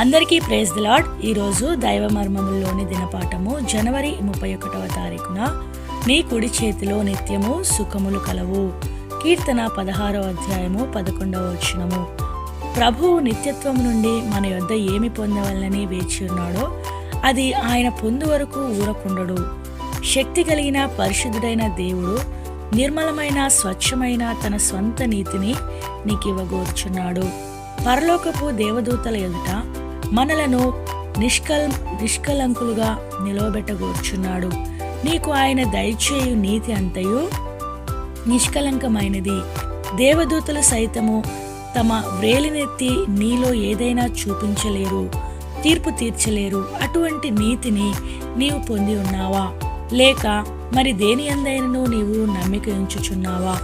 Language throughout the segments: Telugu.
అందరికీ ప్రేజ్ ది లాడ్ ఈరోజు దైవ మర్మముల్లోని దినపాఠము జనవరి ముప్పై ఒకటవ తారీఖున. నీ కుడి చేతిలో నిత్యము సుఖములు కలవు. కీర్తన పదహారో అధ్యాయము పదకొండవ వచనము. ప్రభువు నిత్యత్వం నుండి మన యొద్ద ఏమి పొందవలనని వేచి ఉన్నాడో అది ఆయన పొందు వరకు ఊరకుండడు. శక్తి కలిగిన పరిశుద్ధుడైన దేవుడు నిర్మలమైన స్వచ్ఛమైన తన స్వంత నీతిని నీకివ్వగోర్చున్నాడు. పరలోకపు దేవదూతల ఎదుట మనలను నిష్కల్ నిష్కలంకులుగా నిలవబెట్టగూర్చున్నాడు. నీకు ఆయన దయచేయు నీతి అంతయు నిష్కలంకమైనది. దేవదూతలు సైతము తమ వ్రేలినెత్తి నీలో ఏదైనా చూపించలేరు తీర్పు తీర్చలేరు. అటువంటి నీతిని నీవు పొంది ఉన్నావా? లేక మరి దేని అందైనను నీవు నమ్మిక ఉంచుచున్నావా?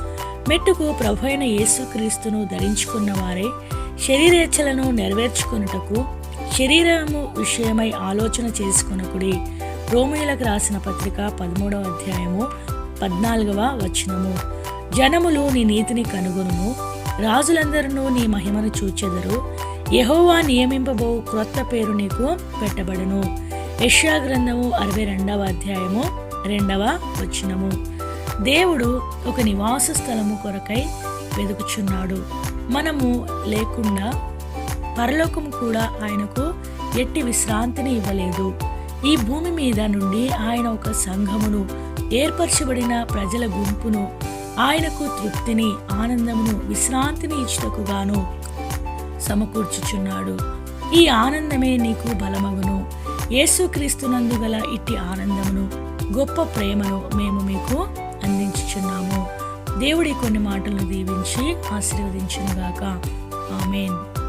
మెట్టుకు ప్రభు అయిన యేసుక్రీస్తును ధరించుకున్న వారే శరీరేచ్ఛలను నెరవేర్చుకొనుటకు శరీరము విషయమై ఆలోచన చేసుకొనకుడి రోమిలకు రాసిన పత్రిక పదమూడవ అధ్యాయము పద్నాలుగవ వచనము. జనములు నీ నీతిని కనుగొనుము రాజులందరూ నీ మహిమను చూచెదరు. యహోవా నియమింపబో క్రొత్త పేరు నీకు పెట్టబడును. యష్యా గ్రంథము అరవై రెండవ అధ్యాయము రెండవ వచనము. దేవుడు ఒక నివాస స్థలము కొరకై వెతుకుచున్నాడు మనము లేకుండా పరలోకము కూడా ఆయనకు ఎట్టి విశ్రాంతిని ఇవ్వలేదు. ఈ భూమి మీద నుండి ఆయన ఒక సంఘమును ఏర్పరచబడిన ప్రజల గుంపును ఆయనకు తృప్తిని ఆనందమును విశ్రాంతిని ఇచ్చుటకుగాను సమకూర్చుచున్నాడు. ఈ ఆనందమే నీకు బలమగును. యేసుక్రీస్తునందు గల ఇట్టి ఆనందమును గొప్ప ప్రేమను మేము మీకు అందించుచున్నాము. దేవుడి కొన్ని మాటలను దీవించి ఆశీర్వదించునుగాక. ఆమెన్.